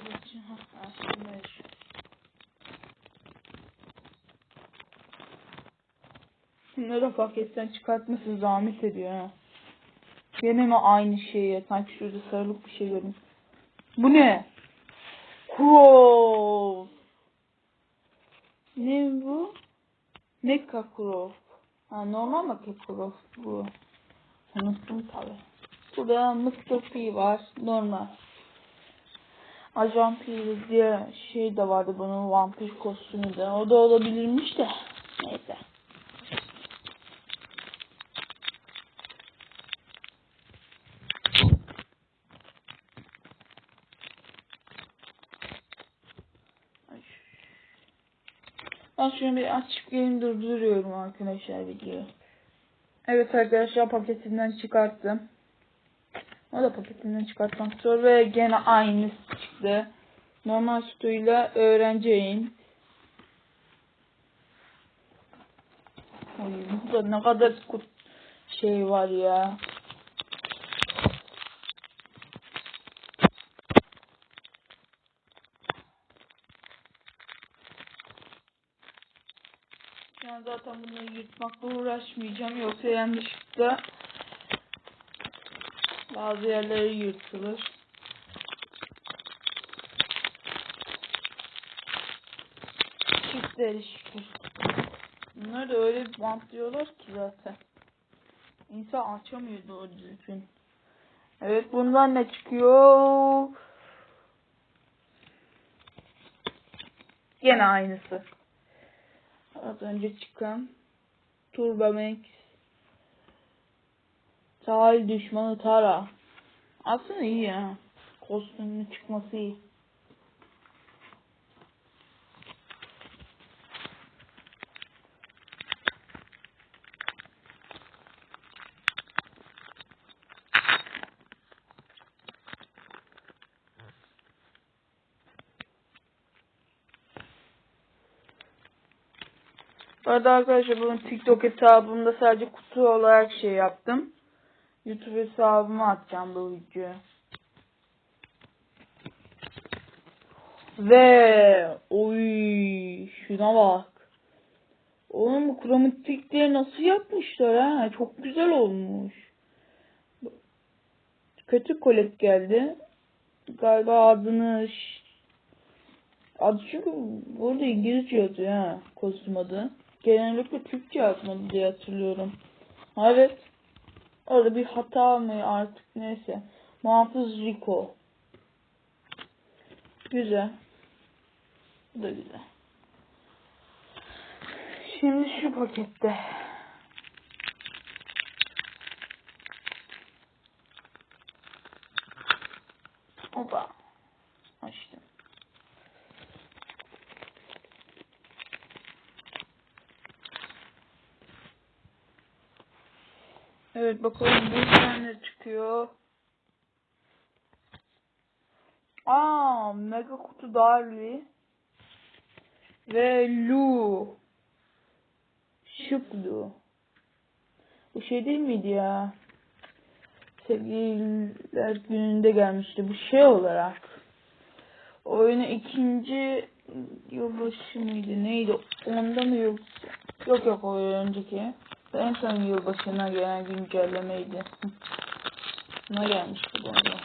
Babacığım. Ha, açılmış. Bunları paketten çıkartması zahmet ediyor ha. Gene mi aynı şeye? Sanki şurada sarılık bir şey görün. Bu ne? Crow. Ne bu? Mecha Crow. Ha normal Mecha Crow bu. Unuttum tabi. Burada Mr. P var. Normal. Ajan P diye şey de vardı bunun vampir kostümü de. O da olabilirmiş de. Neyse. Ben şunu bir açıp gelin durduruyorum arkadaşlar video. Evet arkadaşlar paketinden çıkarttım. O da paketinden çıkartmak zor ve gene aynısı çıktı. Normal sütuyla öğreneceğim. Oy, burada ne kadar şey var ya. An zaten bunları yırtmakla uğraşmayacağım. Yoksa yanlışlıkla bazı yerleri yırtılır. Çiftleri şükür. Bunlar da öyle bantlıyorlar ki zaten. İnsan açamıyor doğru düzgün. Evet bundan ne çıkıyor? Gene aynısı. Az önce çıkan Turbomax Sahil düşmanı Tara. Aslında iyi ya. Kostümün çıkması iyi. Bu arada arkadaşlar bunun TikTok hesabımda sadece kutu olarak şey yaptım. YouTube hesabıma atacağım bu videoyu. Ve oy şuna bak. Oğlum bu kromatikleri nasıl yapmışlar ha? Çok güzel olmuş. Kötü kolet geldi. Galiba adını adı çünkü burada İngilizce yazıyor ha kostüm adı. Genellikle Türkçe yazmadı diye hatırlıyorum. Ha, Evet. Orada bir hata mı artık neyse. Muhafız Rico. Güzel. Bu da güzel. Şimdi şu pakette. Evet bakalım buradan ne çıkıyor. Aa, mega kutu Darly ve Lu. Şık Lu. Bu şey değil miydi ya? Sevgililer gününde gelmişti bu şey olarak. Oyunu ikinci yılbaşı mıydı neydi? Onda mı yıl? Yok yok o önceki. En son yılbaşına gelen güncellemeydi. Buna gelmişti bu arada.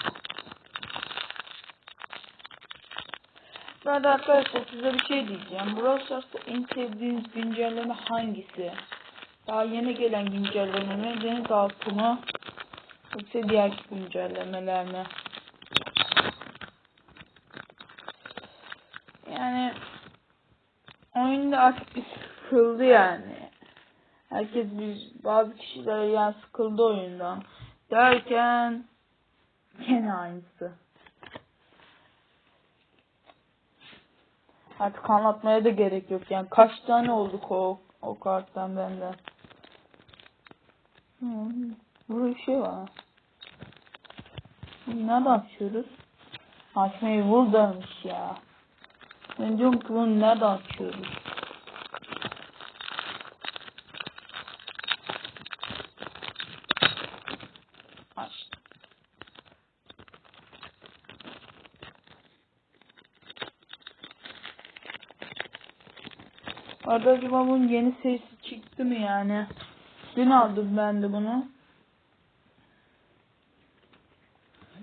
Bu arada arkadaşlar size bir şey diyeceğim. Brawl Stars'ta en sevdiğiniz güncelleme hangisi? Daha yeni gelen güncelleme mi? Denizaltı mı? Yoksa diğer güncellemeler mi? Yani oyunda artık bir sıkıldı yani. Herkes bir bazı kişiler yani sıkıldı oyundan. Derken gene aynısı. Artık anlatmaya da gerek yok yani kaç tane olduk o o karttan bende. Hmm, burada bir şey var. Nereden açıyoruz? Açmayı buradaymış ya. Ben diyorum ki bunu nereden açıyoruz? Arada acaba bunun yeni serisi çıktı mı yani? Dün aldım ben de bunu.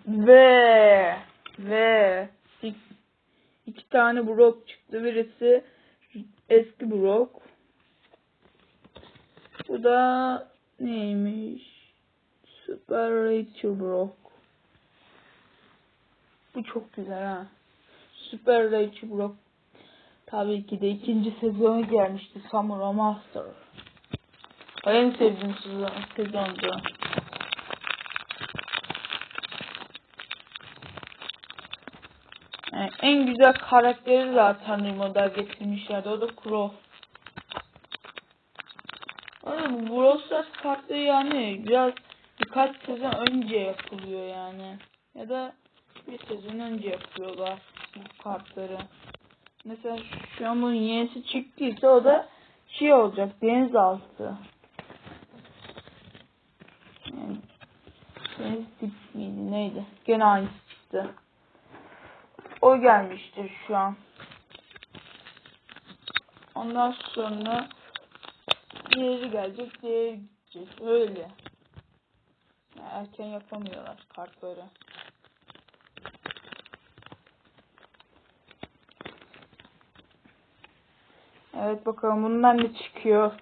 Ve ve iki, iki tane Brock çıktı. Birisi eski Brock. Bu da neymiş? Super Rachel Brock. Bu çok güzel ha. Super Rachel Brock. Tabii ki de ikinci sezonu gelmişti. Samurai Master. En sevdiğim sezon, sezondu. Yani en güzel karakteri zaten remodel getirmişlerdi. O da Crow. Oğlum Brawl Stars kartları yani biraz birkaç sezon önce yapılıyor yani. Ya da bir sezon önce yapıyorlar bu kartları. Mesela şu an bunun yenisi çıktıysa o da şey olacak denizaltı. Yani, deniz dip miydi neydi? Gene aynısı çıktı. O gelmiştir şu an. Ondan sonra diğeri gelecek, diğeri gidecek. Öyle. Yani erken yapamıyorlar kartları. Evet bakalım bundan ne çıkıyor.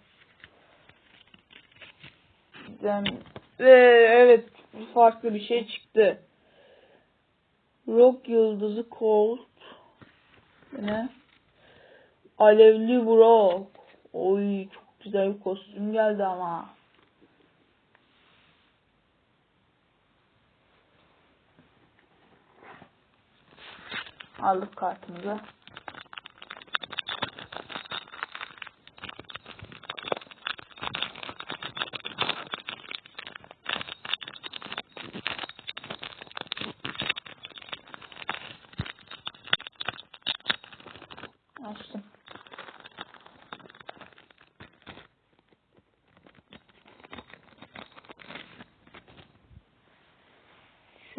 Ve evet farklı bir şey çıktı. Rock yıldızı Colt. Ne? Alevli Brock. Oy çok güzel bir kostüm geldi ama. Aldık kartımızı.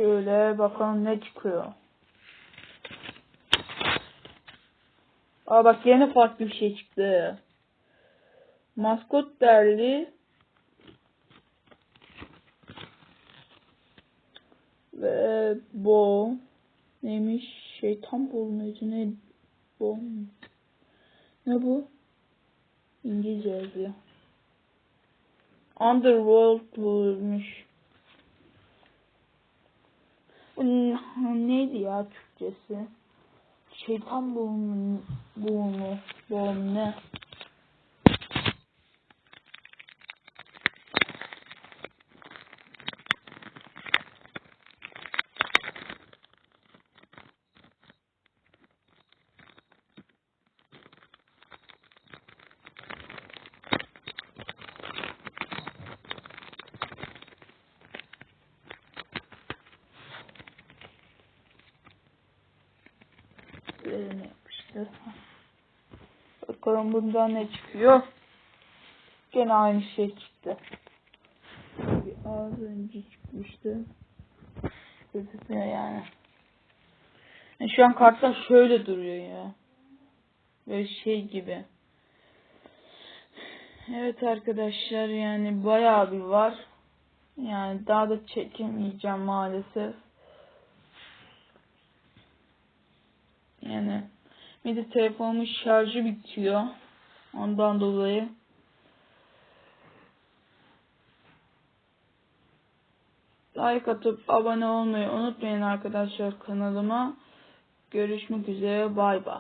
Şöyle bakalım ne çıkıyor. Aa bak yine farklı bir şey çıktı. Maskot derli. Ve bo. Neymiş? Şeytan bol muydu ne bo? Ne bu? İngilizce yazıyor. Underworld bulmuş Bu n- neydi ya Türkçesi? Şeytan boğumu boğumu boğumu ne yapıştır. Bakalım bundan ne çıkıyor. Gene aynı şey çıktı. Bir az önce çıkmıştı. Gözükmüyor yani. Yani Şu an kartlar şöyle duruyor ya. Böyle şey gibi. Evet arkadaşlar yani bayağı bir var. Yani daha da çekemeyeceğim maalesef. Yani bir de telefonumun şarjı bitiyor. Ondan dolayı. Like atıp abone olmayı unutmayın arkadaşlar kanalıma. Görüşmek üzere. Bay bay.